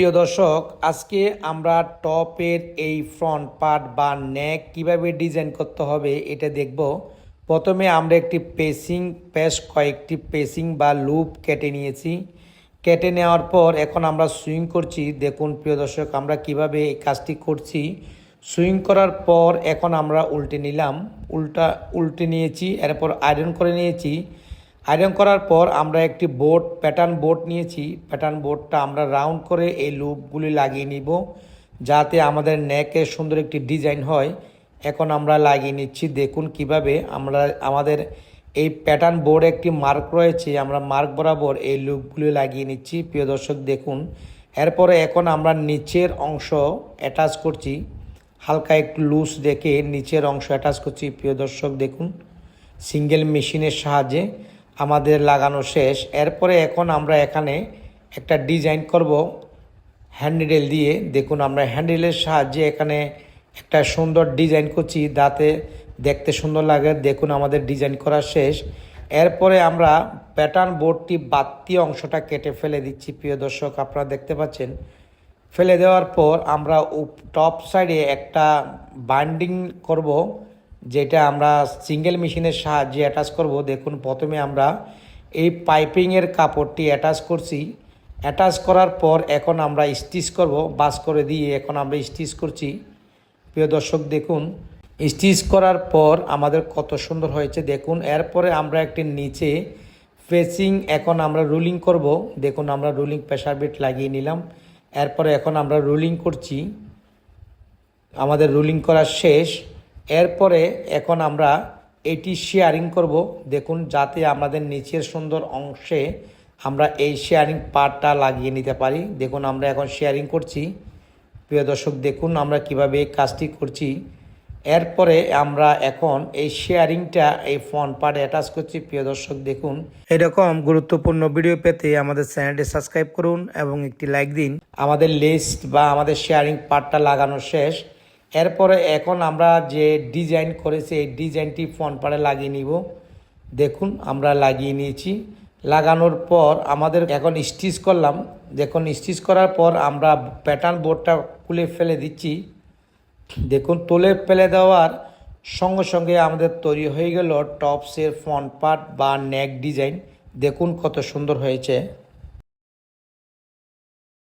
প্রিয় দর্শক, আজকে আমরা টপের এই ফ্রন্ট পার্ট বা নেক কীভাবে ডিজাইন করতে হবে এটা দেখব। প্রথমে আমরা একটি পেসিং বেশ কয়েকটি পেসিং বা লুপ কেটে নিয়েছি। কেটে নেওয়ার পর এখন আমরা সুইং করছি। দেখুন প্রিয় দর্শক, আমরা কীভাবে এই কাজটি করছি। সুইং করার পর এখন আমরা উল্টে নিলাম। উল্টা, উল্টে নিয়েছি, এরপর আয়রন করে নিয়েছি। আয়রন করার পর আমরা একটি বোর্ড প্যাটার্ন বোর্ড নিয়েছি। প্যাটার্ন বোর্ডটা আমরা রাউন্ড করে এই লুপগুলি লাগিয়ে নিব যাতে আমাদের নেকে সুন্দর একটি ডিজাইন হয়। এখন আমরা লাগিয়ে নিচ্ছি, দেখুন কীভাবে আমরা, আমাদের এই প্যাটার্ন বোর্ডে একটি মার্ক রয়েছে, আমরা মার্ক বরাবর এই লুপগুলি লাগিয়ে নিচ্ছি। প্রিয় দর্শক, দেখুন। এরপরে এখন আমরা নিচের অংশ অ্যাটাচ করছি। হালকা একটু লুজ দেখে নিচের অংশ অ্যাটাচ করছি। প্রিয় দর্শক, দেখুন। সিঙ্গেল মেশিনের সাহায্যে আমাদের লাগানো শেষ। এরপরে এখন আমরা এখানে একটা ডিজাইন করব হ্যান্ডেল দিয়ে। দেখুন, আমরা হ্যান্ডেলের সাহায্যে এখানে একটা সুন্দর ডিজাইন করছি। দাঁতে দেখতে সুন্দর লাগে। দেখুন, আমাদের ডিজাইন করা শেষ। এরপরে আমরা প্যাটার্ন বোর্ডটি বাড়তি অংশটা কেটে ফেলে দিচ্ছি, প্রিয় দর্শক, আপনারা দেখতে পাচ্ছেন। ফেলে দেওয়ার পর আমরা টপ সাইডে একটা বাইন্ডিং করব। যেটা আমরা সিঙ্গেল মেশিনের সাহায্যে অ্যাটাচ করব, দেখুন প্রথমে আমরা এই পাইপিংয়ের কাপড়টি অ্যাটাচ করছি। অ্যাটাচ করার পর এখন আমরা স্টিচ করব, বাস করে দিয়ে এখন আমরা স্টিচ করছি। প্রিয় দর্শক, দেখুন স্টিচ করার পর আমাদের কত সুন্দর হয়েছে। দেখুন, এরপরে আমরা একটি নিচে ফেসিং এখন আমরা রুলিং করব। দেখুন, আমরা রুলিং প্রেশার বিট লাগিয়ে নিলাম। এরপরে এখন আমরা রুলিং করছি। আমাদের রুলিং করা শেষ। এরপরে এখন আমরা এটি শেয়ারিং করব। দেখুন, যাতে আমাদের নিচের সুন্দর অংশে আমরা এই শেয়ারিং পার্টটা লাগিয়ে নিতে পারি। দেখুন, আমরা এখন শেয়ারিং করছি। প্রিয় দর্শক, দেখুন আমরা কীভাবে এই কাজটি করছি। এরপরে আমরা এখন এই শেয়ারিংটা এই ফোন পার্টে অ্যাটাচ করছি। প্রিয় দর্শক, দেখুন। এরকম গুরুত্বপূর্ণ ভিডিও পেতে আমাদের চ্যানেলটি সাবস্ক্রাইব করুন এবং একটি লাইক দিন। আমাদের লিস্ট বা আমাদের শেয়ারিং পার্টটা লাগানো শেষ। এরপরে এখন আমরা যে ডিজাইন করেছি এই ডিজাইনটি ফোন পাড়ে লাগিয়ে নিব। দেখুন, আমরা লাগিয়ে নিয়েছি। লাগানোর পর আমাদের এখন স্টিচ করলাম। দেখুন, স্টিচ করার পর আমরা প্যাটার্ন বোর্ডটা খুলে ফেলে দিচ্ছি। দেখুন, তুলে ফেলে দেওয়ার সঙ্গে সঙ্গে আমাদের তৈরি হয়ে গেল টপসের ফ্রন্ট পার্ট বা নেক ডিজাইন দেখুন কত সুন্দর হয়েছে।